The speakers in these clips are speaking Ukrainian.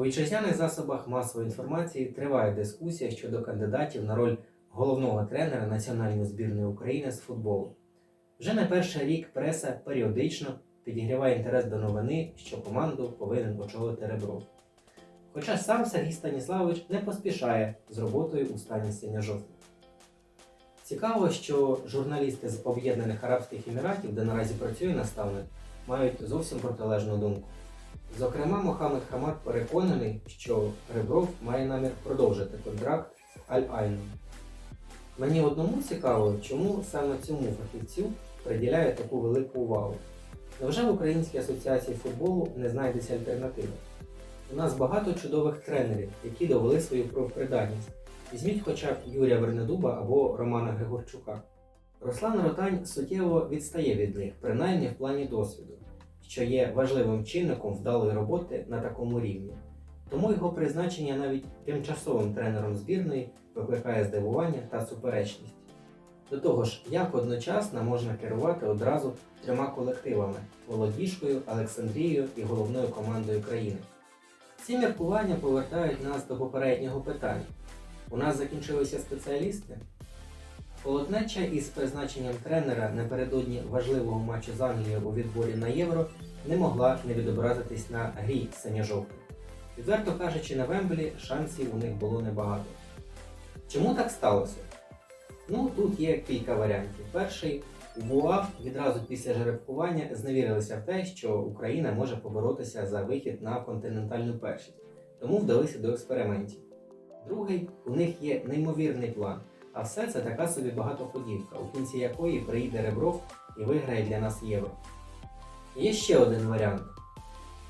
У вітчизняних засобах масової інформації триває дискусія щодо кандидатів на роль головного тренера національної збірної України з футболу. Вже не перший рік преса періодично підігріває інтерес до новини, що команду повинен очолити Ребров. Хоча сам Сергій Станіславович не поспішає з роботою у стані синьо-жовтих. Цікаво, що журналісти з Об'єднаних Арабських Еміратів, де наразі працює наставник, мають зовсім протилежну думку. Зокрема, Мохамед Хамад переконаний, що Ребров має намір продовжити контракт з Аль-Айном. Мені одному цікаво, чому саме цьому фахівцю приділяє таку велику увагу. Невже в Українській асоціації футболу не знайдеться альтернативи? У нас багато чудових тренерів, які довели свою профпридатність. Візьміть хоча б Юрія Вернедуба або Романа Григорчука. Руслан Ротань суттєво відстає від них, принаймні в плані досвіду, що є важливим чинником вдалої роботи на такому рівні. Тому його призначення навіть тимчасовим тренером збірної викликає здивування та суперечність. До того ж, як одночасно можна керувати одразу трьома колективами Володіжкою, Олександрією і головною командою країни. Ці міркування повертають нас до попереднього питання. У нас закінчилися спеціалісти? Холоднеча із призначенням тренера напередодні важливого матчу з Англією у відборі на євро не могла не відобразитись на грі синьо-жовтих. Відверто кажучи, на Вемблі шансів у них було небагато. Чому так сталося? Ну, тут є кілька варіантів. Перший ВУА відразу після жеребкування зневірилися в те, що Україна може поборотися за вихід на континентальну першість, тому вдалися до експериментів. Другий у них є неймовірний план, а все це така собі багатоходівка, у кінці якої приїде Ребров і виграє для нас євро. Є ще один варіант.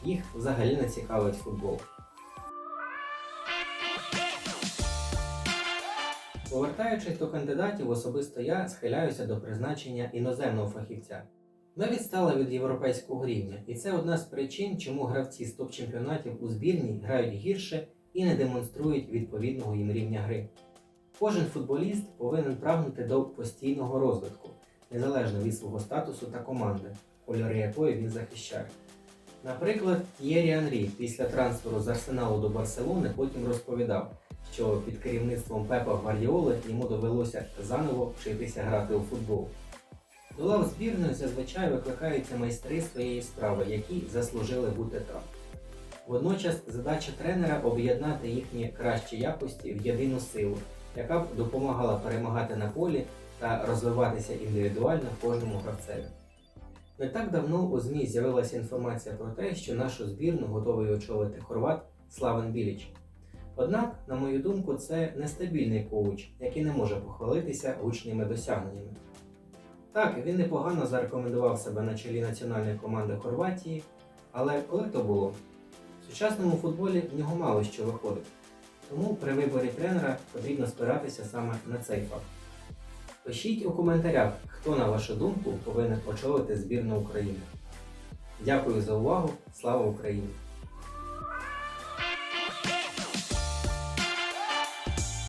Їх взагалі не цікавить футбол. Повертаючись до кандидатів, особисто я схиляюся до призначення іноземного фахівця. Ми відстали від європейського рівня, і це одна з причин, чому гравці з топ-чемпіонатів у збірній грають гірше і не демонструють відповідного їм рівня гри. Кожен футболіст повинен прагнути до постійного розвитку, незалежно від свого статусу та команди, кольори якої він захищає. Наприклад, Єрі Анрі після трансферу з Арсеналу до Барселони потім розповідав, що під керівництвом Пепа Гвардіоли йому довелося заново вчитися грати у футбол. До лав збірної зазвичай викликаються майстри своєї справи, які заслужили бути там. Водночас задача тренера об'єднати їхні кращі якості в єдину силу, яка б допомагала перемагати на полі та розвиватися індивідуально кожному гравцеві. Не так давно у ЗМІ з'явилася інформація про те, що нашу збірну готовий очолити хорват Славен Біліч. Однак, на мою думку, це нестабільний коуч, який не може похвалитися гучними досягненнями. Так, він непогано зарекомендував себе на чолі національної команди Хорватії, але коли то було? В сучасному футболі в нього мало що виходить. Тому при виборі тренера потрібно спиратися саме на цей факт. Пишіть у коментарях, хто, на вашу думку, повинен очолити збірну України. Дякую за увагу! Слава Україні!